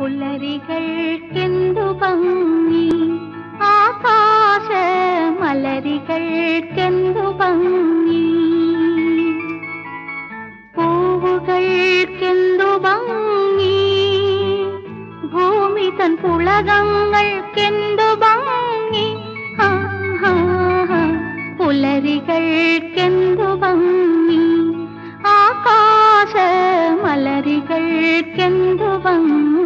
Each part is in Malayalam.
പുലരികൾക്കെന്തു ഭംഗി? ആകാശ മലരികൾക്കെന്തു ഭംഗി? പൂവുകൾക്കെന്തു ഭംഗി? ഭൂമി തൻ പുളകങ്ങൾക്കെന്തു ഭംഗി. പുലരികൾക്കെന്തു ഭംഗി? ആകാശ മലരികൾക്കെന്തു ഭംഗി?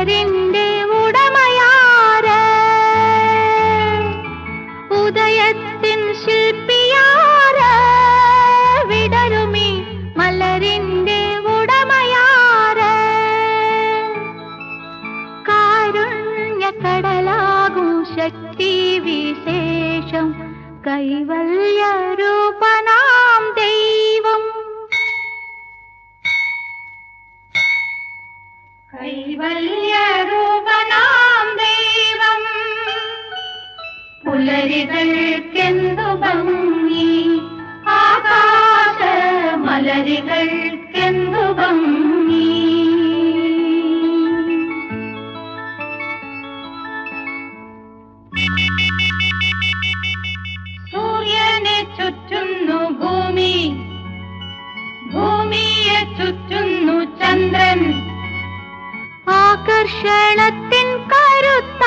മലരിന്റെ ഉടമയാര്? ഉദയത്തിൻ ശില്പിയാര്? വിടരുമി മലരിന്റെ ഉടമയാര്? കാരുണ്യക്കടലാകും ശക്തി വിശേഷം കൈവല്യരൂപനാം കൈവല്യരൂപനാം ദൈവം. പുലരികൾക്കെന്തു ഭംഗി? ആകാശ മലരികൾക്കെന്തു ഭംഗി? സൂര്യനെ ചുറ്റുന്നു ആകർഷണത്തിൻ കരുത്ത.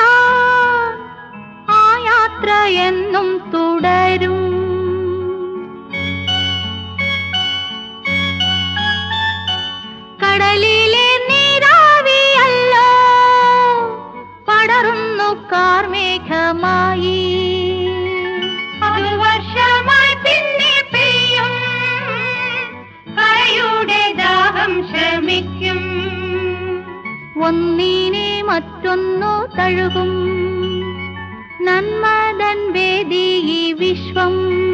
ആ യാത്ര എന്നും തുടരും. ഒന്നിനെ മറ്റൊന്നു തഴുകും. നന്മതൻ വേദി ഈ വിശ്വം.